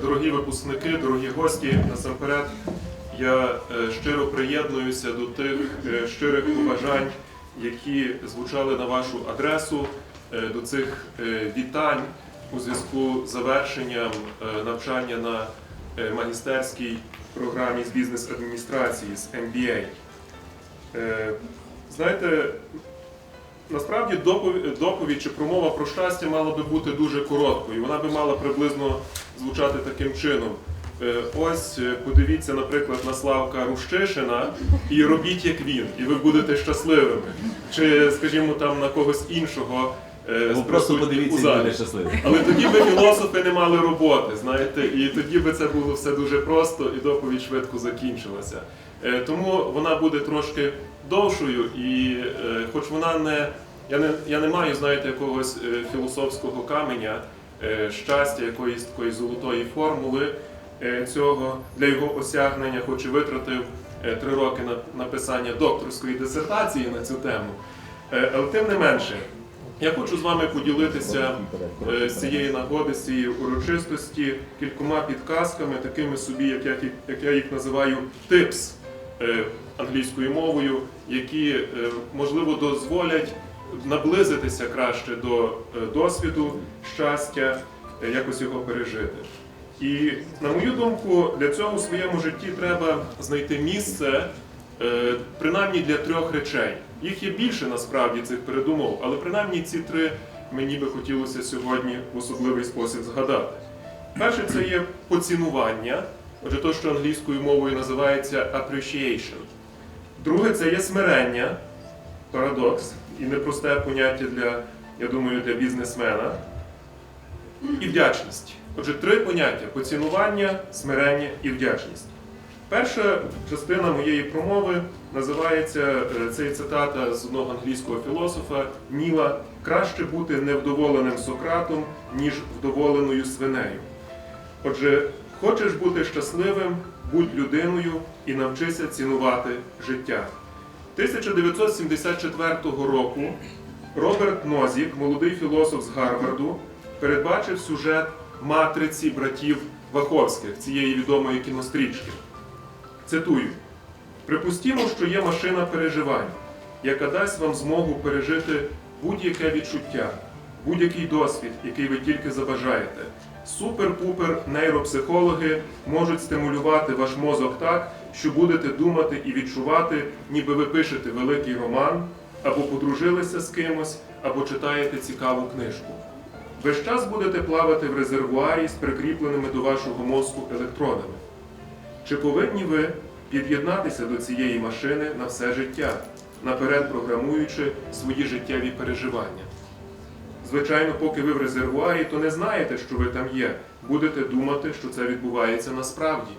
Дорогі випускники, дорогі гості, насамперед я е, щиро приєднуюся до тих е, щирих побажань, які звучали на вашу адресу, е, до цих вітань у зв'язку з завершенням навчання на магістерській програмі з бізнес-адміністрації з MBA. Знаєте, Насправді доповідь, доповідь чи промова про щастя мала би бути дуже короткою. Вона би мала приблизно звучати таким чином. Е, Ось е, подивіться, наприклад, на Славка Рущишина і робіть як він, і ви будете щасливими. Чи, скажімо, там на когось іншого. Е, з Або просто подивіться, і буде. Але тоді би філософи не мали роботи, знаєте, і тоді би це було все дуже просто, і доповідь швидко закінчилася. Е, Тому вона буде трошки довшою, і е, хоч вона не. Я не, я не маю, знаєте, якогось е, філософського каменя, е, щастя, якоїсь такої золотої формули е, цього для його осягнення, хоч і витратив е, три роки на написання докторської дисертації на цю тему. Е, Але тим не менше, я хочу з вами поділитися е, з цієї нагоди, з цієї урочистості кількома підказками, такими собі, як я, як я їх називаю, типс е, англійською мовою, які е, можливо дозволять наблизитися краще до досвіду щастя, якось його пережити. І на мою думку, для цього у своєму житті треба знайти місце, принаймні для трьох речей. Їх є більше насправді цих передумов, але принаймні ці три мені би хотілося сьогодні в особливий спосіб згадати. Перше це є поцінування, отже, то, що англійською мовою називається appreciation. Друге це є смирення, парадокс, і непросте поняття для, я думаю, для бізнесмена. І вдячність. Отже, три поняття: поцінування, смирення і вдячність. Перша частина моєї промови називається е, це цитата з одного англійського філософа Ніла краще бути невдоволеним Сократом, ніж вдоволеною свинею. Отже, хочеш бути щасливим, будь людиною і навчися цінувати життя. 1974 року Роберт Нозік, молодий філософ з Гарварду, передбачив сюжет матриці братів Ваховських, цієї відомої кінострічки. Цитую: Припустімо, що є машина переживань, яка дасть вам змогу пережити будь-яке відчуття, будь-який досвід, який ви тільки забажаєте. Супер-пупер нейропсихологи можуть стимулювати ваш мозок так, що будете думати і відчувати, ніби ви пишете великий роман, або подружилися з кимось, або читаєте цікаву книжку. Весь час будете плавати в резервуарі з прикріпленими до вашого мозку електронами. Чи повинні ви під'єднатися до цієї машини на все життя, наперед програмуючи свої життєві переживання? Звичайно, поки ви в резервуарі, то не знаєте, що ви там є. Будете думати, що це відбувається насправді.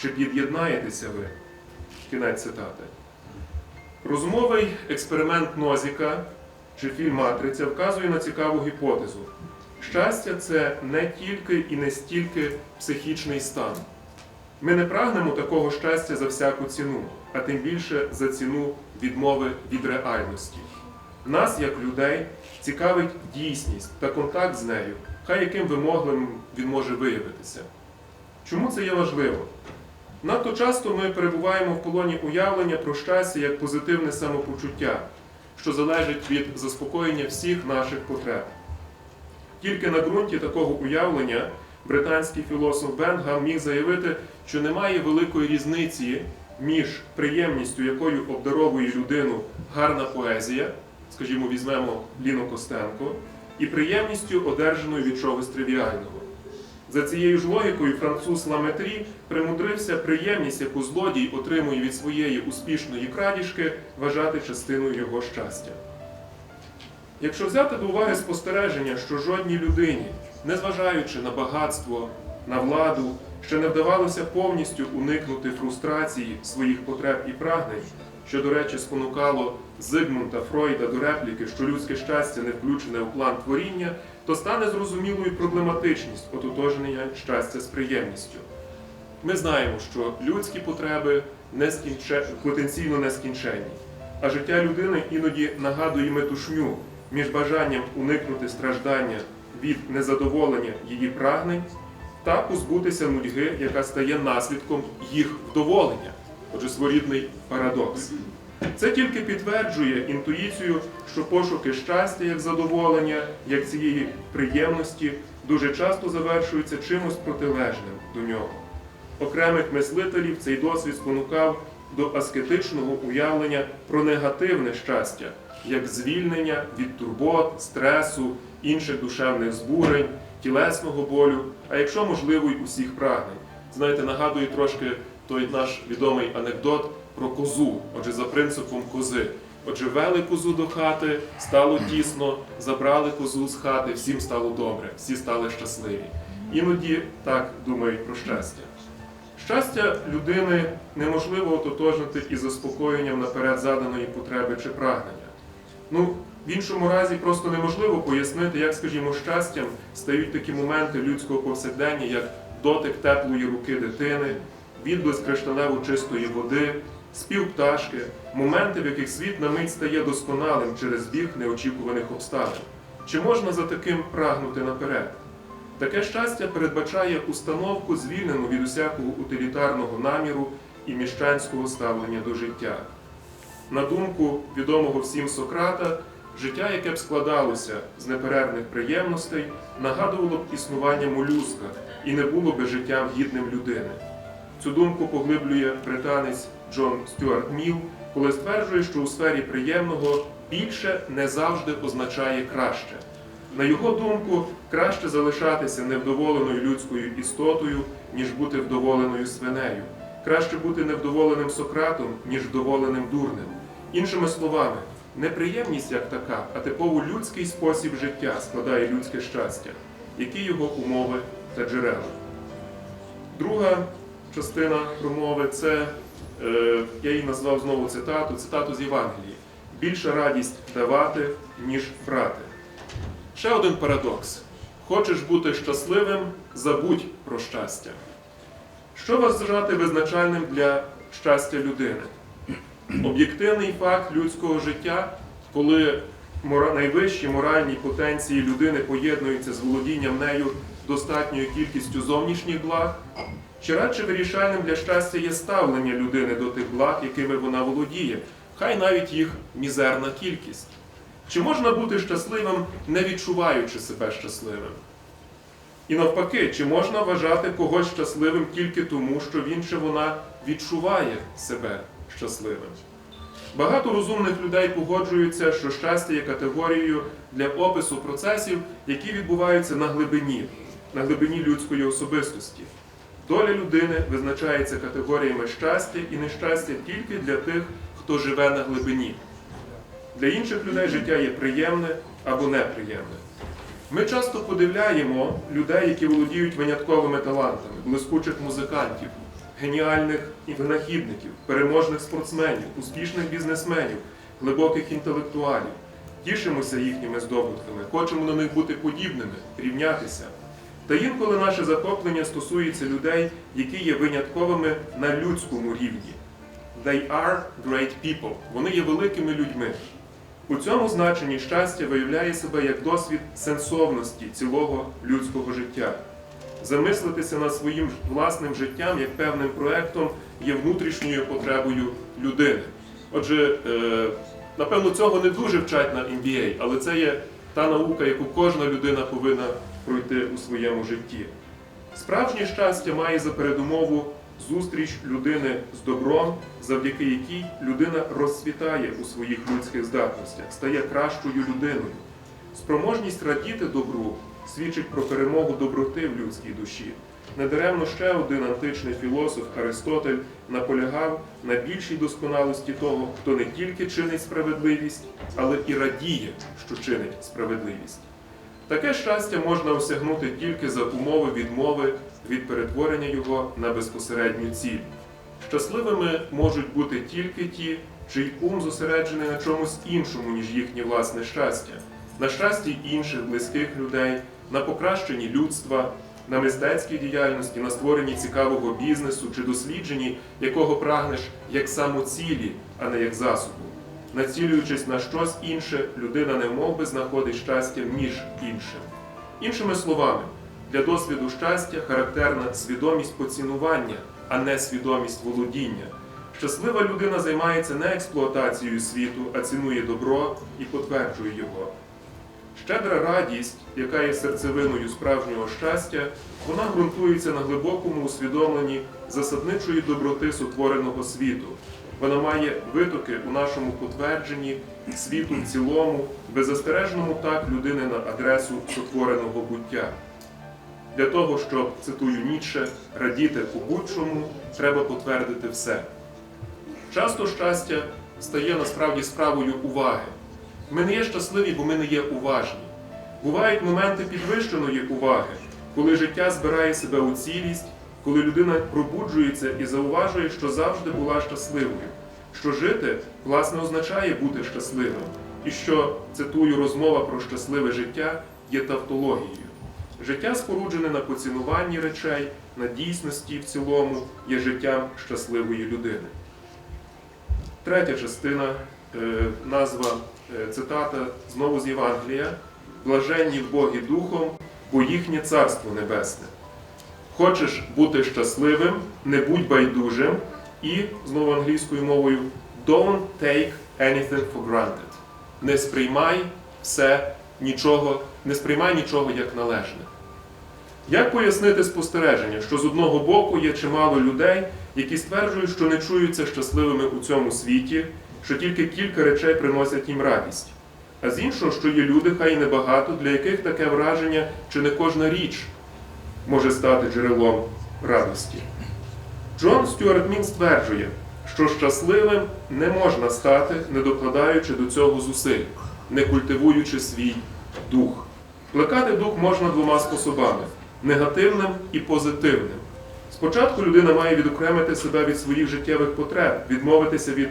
Чи під'єднаєтеся ви? Кінець цитати. Розумовий експеримент Нозіка чи фільм Матриця вказує на цікаву гіпотезу. Щастя це не тільки і не стільки психічний стан. Ми не прагнемо такого щастя за всяку ціну, а тим більше за ціну відмови від реальності. Нас, як людей, цікавить дійсність та контакт з нею, хай яким вимоглим він може виявитися. Чому це є важливо? Надто часто ми перебуваємо в полоні уявлення про щастя як позитивне самопочуття, що залежить від заспокоєння всіх наших потреб. Тільки на ґрунті такого уявлення британський філософ Бенгам міг заявити, що немає великої різниці між приємністю, якою обдаровує людину гарна поезія, скажімо, візьмемо Ліну Костенко, і приємністю, одержаною від чогось тривіального. За цією ж логікою француз Ламетрі примудрився приємність, яку злодій отримує від своєї успішної крадіжки, вважати частиною його щастя. Якщо взяти до уваги спостереження, що жодній людині, незважаючи на багатство, на владу, ще не вдавалося повністю уникнути фрустрації своїх потреб і прагнень, що, до речі, спонукало Зигмунда Фройда до репліки, що людське щастя не включене у план творіння, то стане зрозумілою проблематичність ототожнення щастя з приємністю. Ми знаємо, що людські потреби нескінче... потенційно нескінченні, а життя людини іноді нагадує метушню між бажанням уникнути страждання від незадоволення її прагнень та позбутися нудьги, яка стає наслідком їх вдоволення. Отже, своєрідний парадокс. Це тільки підтверджує інтуїцію, що пошуки щастя як задоволення, як цієї приємності, дуже часто завершуються чимось протилежним до нього. Окремих мислителів цей досвід спонукав до аскетичного уявлення про негативне щастя, як звільнення від турбот, стресу, інших душевних збурень, тілесного болю, а якщо можливо, й усіх прагнень. Знаєте, нагадує трошки той наш відомий анекдот про козу, отже, за принципом кози. Отже, вели козу до хати, стало тісно, забрали козу з хати, всім стало добре, всі стали щасливі. Іноді так думають про щастя. Щастя людини неможливо ототожнити із заспокоєнням наперед заданої потреби чи прагнення. Ну, в іншому разі просто неможливо пояснити, як, скажімо, щастям стають такі моменти людського повсякдення, як дотик теплої руки дитини, відблиск кришталево чистої води, спів пташки, моменти, в яких світ на мить стає досконалим через біг неочікуваних обставин. Чи можна за таким прагнути наперед? Таке щастя передбачає установку, звільнену від усякого утилітарного наміру і міщанського ставлення до життя. На думку відомого всім Сократа, життя, яке б складалося з неперервних приємностей, нагадувало б існування молюска і не було би життям гідним людини. Цю думку поглиблює британець Джон Стюарт Міл, коли стверджує, що у сфері приємного більше не завжди означає краще. На його думку, краще залишатися невдоволеною людською істотою, ніж бути вдоволеною свинею. Краще бути невдоволеним Сократом, ніж вдоволеним дурнем. Іншими словами, неприємність як така, а типово людський спосіб життя складає людське щастя, які його умови та джерела. Друга частина промови це, е, я її назвав знову цитату, цитату з Євангелії. Більша радість давати, ніж брати. Ще один парадокс. Хочеш бути щасливим, забудь про щастя. Що вважати визначальним для щастя людини? Об'єктивний факт людського життя, коли найвищі моральні потенції людини поєднуються з володінням нею достатньою кількістю зовнішніх благ, чи радше вирішальним для щастя є ставлення людини до тих благ, якими вона володіє, хай навіть їх мізерна кількість. Чи можна бути щасливим, не відчуваючи себе щасливим? І навпаки, чи можна вважати когось щасливим тільки тому, що він чи вона відчуває себе щасливим? Багато розумних людей погоджуються, що щастя є категорією для опису процесів, які відбуваються на глибині, на глибині людської особистості. Доля людини визначається категоріями щастя і нещастя тільки для тих, хто живе на глибині. Для інших людей життя є приємне або неприємне. Ми часто подивляємо людей, які володіють винятковими талантами, блискучих музикантів, геніальних і винахідників, переможних спортсменів, успішних бізнесменів, глибоких інтелектуалів. Тішимося їхніми здобутками, хочемо на них бути подібними, рівнятися. Та інколи наше захоплення стосується людей, які є винятковими на людському рівні. They are great people. Вони є великими людьми. У цьому значенні щастя виявляє себе як досвід сенсовності цілого людського життя. Замислитися над своїм власним життям як певним проектом є внутрішньою потребою людини. Отже, е, напевно, цього не дуже вчать на MBA, але це є та наука, яку кожна людина повинна пройти у своєму житті. Справжнє щастя має за передумову зустріч людини з добром, завдяки якій людина розцвітає у своїх людських здатностях, стає кращою людиною. Спроможність радіти добру свідчить про перемогу доброти в людській душі. Недаремно ще один античний філософ Аристотель наполягав на більшій досконалості того, хто не тільки чинить справедливість, але і радіє, що чинить справедливість. Таке щастя можна осягнути тільки за умови відмови від перетворення його на безпосередню ціль. Щасливими можуть бути тільки ті, чий ум зосереджений на чомусь іншому, ніж їхнє власне щастя, на щасті інших близьких людей, на покращенні людства, на мистецькій діяльності, на створенні цікавого бізнесу чи дослідженні, якого прагнеш як самоцілі, а не як засобу. Націлюючись на щось інше, людина не мов би знаходить щастя ніж іншим. Іншими словами, Для досвіду щастя характерна свідомість поцінування, а не свідомість володіння. Щаслива людина займається не експлуатацією світу, а цінує добро і потверджує його. Щедра радість, яка є серцевиною справжнього щастя, вона ґрунтується на глибокому усвідомленні засадничої доброти сотвореного світу. Вона має витоки у нашому потвердженні світу в цілому, беззастережному так людини на адресу сотвореного буття. Для того, щоб, цитую Ніцше, радіти у будь-чому, треба потвердити все. Часто щастя стає насправді справою уваги. Ми не є щасливі, бо ми не є уважні. Бувають моменти підвищеної уваги, коли життя збирає себе у цілість, коли людина пробуджується і зауважує, що завжди була щасливою, що жити, власне, означає бути щасливим, і що, цитую, розмова про щасливе життя є тавтологією. Життя, споруджене на поцінуванні речей, на дійсності в цілому, є життям щасливої людини. Третя частина, назва е, цитата знову з Євангелія: Блаженні в Богі Духом, бо їхнє Царство Небесне. Хочеш бути щасливим, не будь байдужим, і знову англійською мовою don't take anything for granted. Не сприймай все нічого, не сприймай нічого як належне. Як пояснити спостереження, що з одного боку є чимало людей, які стверджують, що не чуються щасливими у цьому світі, що тільки кілька речей приносять їм радість, а з іншого, що є люди, хай і небагато, для яких таке враження, чи не кожна річ може стати джерелом радості. Джон Стюарт Мін стверджує, що щасливим не можна стати, не докладаючи до цього зусиль, не культивуючи свій дух. Плекати дух можна двома способами негативним і позитивним. Спочатку людина має відокремити себе від своїх життєвих потреб, відмовитися від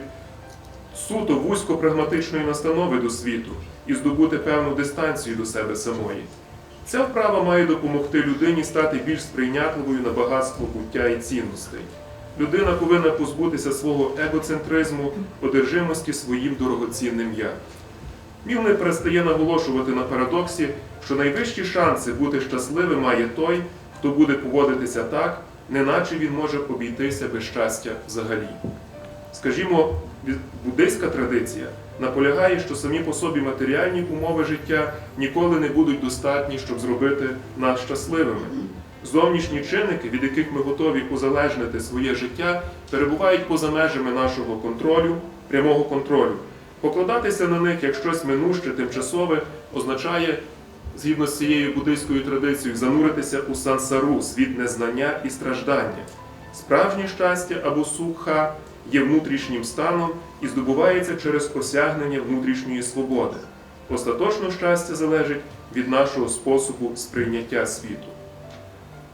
суто вузько-прагматичної настанови до світу і здобути певну дистанцію до себе самої. Ця вправа має допомогти людині стати більш сприйнятливою на багатство буття і цінностей. Людина повинна позбутися свого егоцентризму, одержимості своїм дорогоцінним я. Міл не перестає наголошувати на парадоксі, що найвищі шанси бути щасливим має той, хто буде поводитися так, неначе він може обійтися без щастя взагалі. Скажімо, буддийська традиція наполягає, що самі по собі матеріальні умови життя ніколи не будуть достатні, щоб зробити нас щасливими. Зовнішні чинники, від яких ми готові узалежнити своє життя, перебувають поза межами нашого контролю, прямого контролю. Покладатися на них як щось минуще, тимчасове, означає, згідно з цією буддийською традицією, зануритися у сансару, світ незнання і страждання. Справжнє щастя або сукха є внутрішнім станом і здобувається через осягнення внутрішньої свободи. Остаточно щастя залежить від нашого способу сприйняття світу.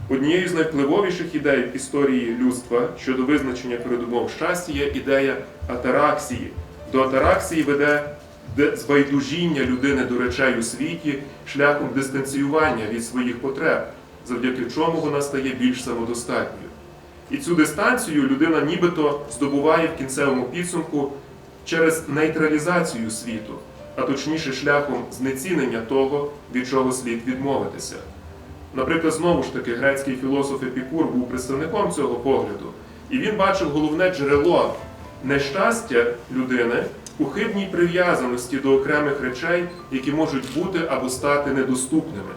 Однією з найвпливовіших ідей історії людства щодо визначення передумов щастя є ідея атараксії. До атараксії веде збайдужіння людини до речей у світі шляхом дистанціювання від своїх потреб, завдяки чому вона стає більш самодостатньою. І цю дистанцію людина нібито здобуває в кінцевому підсумку через нейтралізацію світу, а точніше шляхом знецінення того, від чого слід відмовитися. Наприклад, знову ж таки, грецький філософ Епікур був представником цього погляду, і він бачив головне джерело нещастя людини у хибній прив'язаності до окремих речей, які можуть бути або стати недоступними.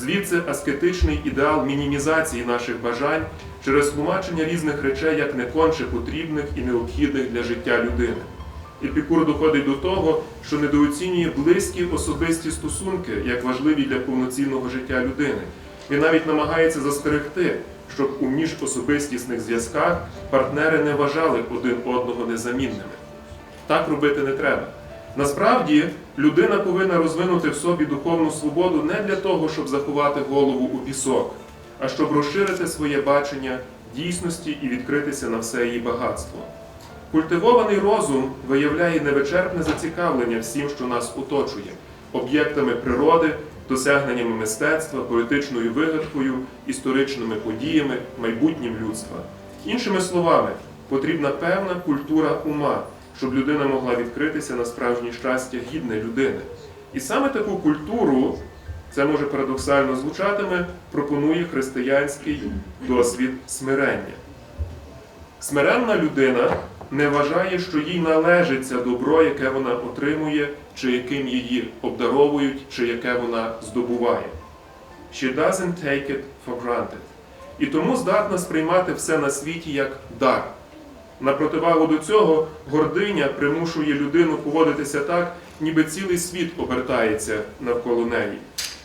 Звідси аскетичний ідеал мінімізації наших бажань через тлумачення різних речей як неконче потрібних і необхідних для життя людини. Епікур доходить до того, що недооцінює близькі особисті стосунки як важливі для повноцінного життя людини. Він навіть намагається застерегти, щоб у міжособистісних зв'язках партнери не вважали один одного незамінними. Так робити не треба. Насправді, людина повинна розвинути в собі духовну свободу не для того, щоб заховати голову у пісок, а щоб розширити своє бачення дійсності і відкритися на все її багатство. Культивований розум виявляє невичерпне зацікавлення всім, що нас оточує, об'єктами природи, досягненнями мистецтва, політичною вигадкою, історичними подіями, майбутнім людства. Іншими словами, потрібна певна культура ума, щоб людина могла відкритися на справжнє щастя гідне людини. І саме таку культуру, це може парадоксально звучатиме, пропонує християнський досвід смирення. Смиренна людина не вважає, що їй належиться добро, яке вона отримує, чи яким її обдаровують, чи яке вона здобуває. She doesn't take it for granted. І тому здатна сприймати все на світі як дар. На противагу до цього, гординя примушує людину поводитися так, ніби цілий світ обертається навколо неї.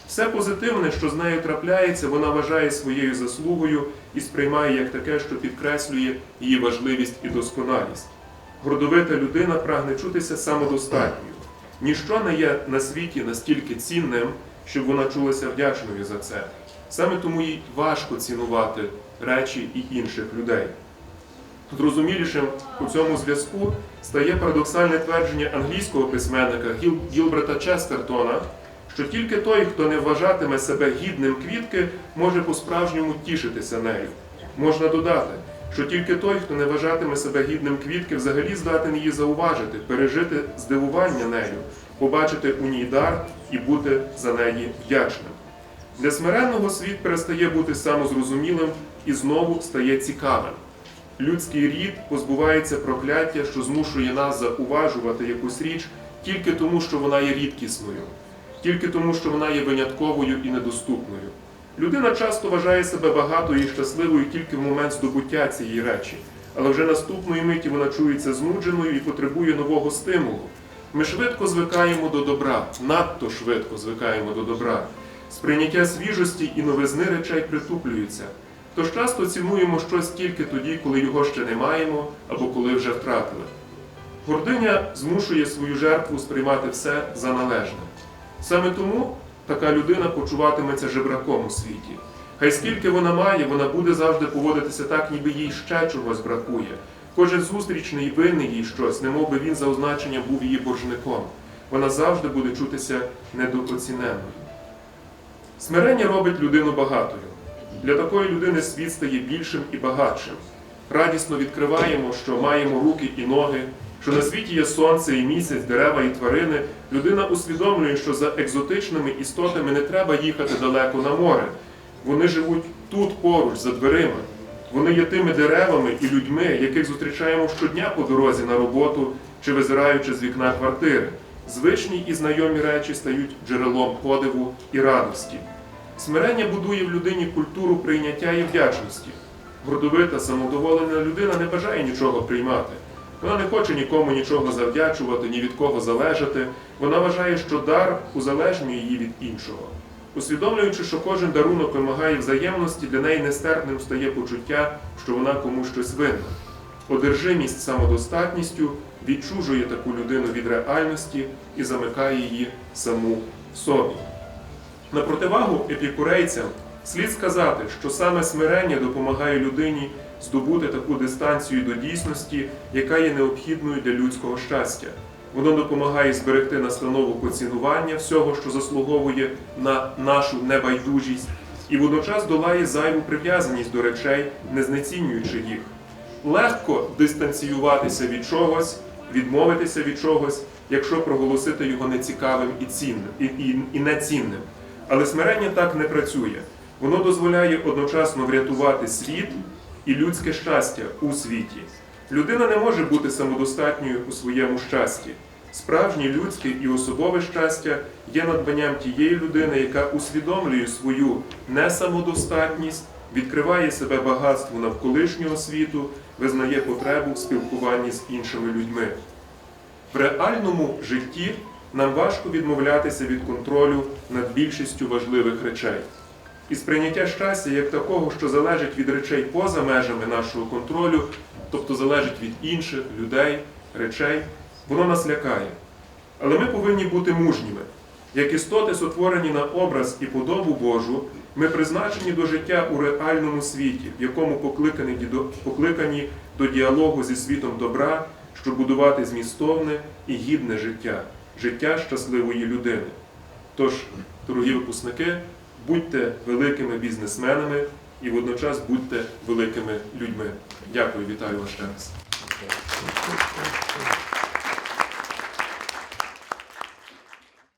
Все позитивне, що з нею трапляється, вона вважає своєю заслугою і сприймає як таке, що підкреслює її важливість і досконалість. Гордовита людина прагне чутися самодостатньою. Ніщо не є на світі настільки цінним, щоб вона чулася вдячною за це. Саме тому їй важко цінувати речі і інших людей. Зрозумілішим у цьому зв'язку стає парадоксальне твердження англійського письменника Гіл- Гілберта Честертона, що тільки той, хто не вважатиме себе гідним квітки, може по-справжньому тішитися нею. Можна додати, що тільки той, хто не вважатиме себе гідним квітки, взагалі здатен її зауважити, пережити здивування нею, побачити у ній дар і бути за неї вдячним. Для смиренного світ перестає бути самозрозумілим і знову стає цікавим. Людський рід позбувається прокляття, що змушує нас зауважувати якусь річ тільки тому, що вона є рідкісною, тільки тому, що вона є винятковою і недоступною. Людина часто вважає себе багатою і щасливою тільки в момент здобуття цієї речі, але вже наступної миті вона чується знудженою і потребує нового стимулу. Ми швидко звикаємо до добра, надто швидко звикаємо до добра. Сприйняття свіжості і новизни речей притуплюється. Тож часто цінуємо щось тільки тоді, коли його ще не маємо або коли вже втратили. Гординя змушує свою жертву сприймати все за належне. Саме тому така людина почуватиметься жебраком у світі. Хай скільки вона має, вона буде завжди поводитися так, ніби їй ще чогось бракує. Кожен зустрічний винний їй щось, немов би він за означенням був її боржником. Вона завжди буде чутися недооціненою. Смирення робить людину багатою. Для такої людини світ стає більшим і багатшим. Радісно відкриваємо, що маємо руки і ноги, що на світі є сонце і місяць, дерева і тварини. Людина усвідомлює, що за екзотичними істотами не треба їхати далеко на море. Вони живуть тут поруч, за дверима. Вони є тими деревами і людьми, яких зустрічаємо щодня по дорозі на роботу чи визираючи з вікна квартири. Звичні і знайомі речі стають джерелом подиву і радості. Смирення будує в людині культуру прийняття і вдячності. Гордовита, самодоволена людина не бажає нічого приймати. Вона не хоче нікому нічого завдячувати, ні від кого залежати. Вона вважає, що дар узалежнює її від іншого. Усвідомлюючи, що кожен дарунок вимагає взаємності, для неї нестерпним стає почуття, що вона комусь щось винна. Одержимість самодостатністю відчужує таку людину від реальності і замикає її саму в собі. На противагу епікурейцям слід сказати, що саме смирення допомагає людині здобути таку дистанцію до дійсності, яка є необхідною для людського щастя. Воно допомагає зберегти настанову поцінування всього, що заслуговує на нашу небайдужість, і водночас долає зайву прив'язаність до речей, не знецінюючи їх. Легко дистанціюватися від чогось, відмовитися від чогось, якщо проголосити його нецікавим і цінним і, і, і нецінним. Але смирення так не працює. Воно дозволяє одночасно врятувати світ і людське щастя у світі. Людина не може бути самодостатньою у своєму щасті. Справжнє людське і особове щастя є надбанням тієї людини, яка усвідомлює свою несамодостатність, відкриває себе багатству навколишнього світу, визнає потребу в спілкуванні з іншими людьми. В реальному житті нам важко відмовлятися від контролю над більшістю важливих речей. І сприйняття щастя як такого, що залежить від речей поза межами нашого контролю, тобто залежить від інших людей, речей, воно нас лякає. Але ми повинні бути мужніми. Як істоти, сотворені на образ і подобу Божу, ми призначені до життя у реальному світі, в якому покликані до, покликані до діалогу зі світом добра, щоб будувати змістовне і гідне життя, життя щасливої людини. Тож, дорогі випускники, будьте великими бізнесменами і водночас будьте великими людьми. Дякую, вітаю вас ще раз.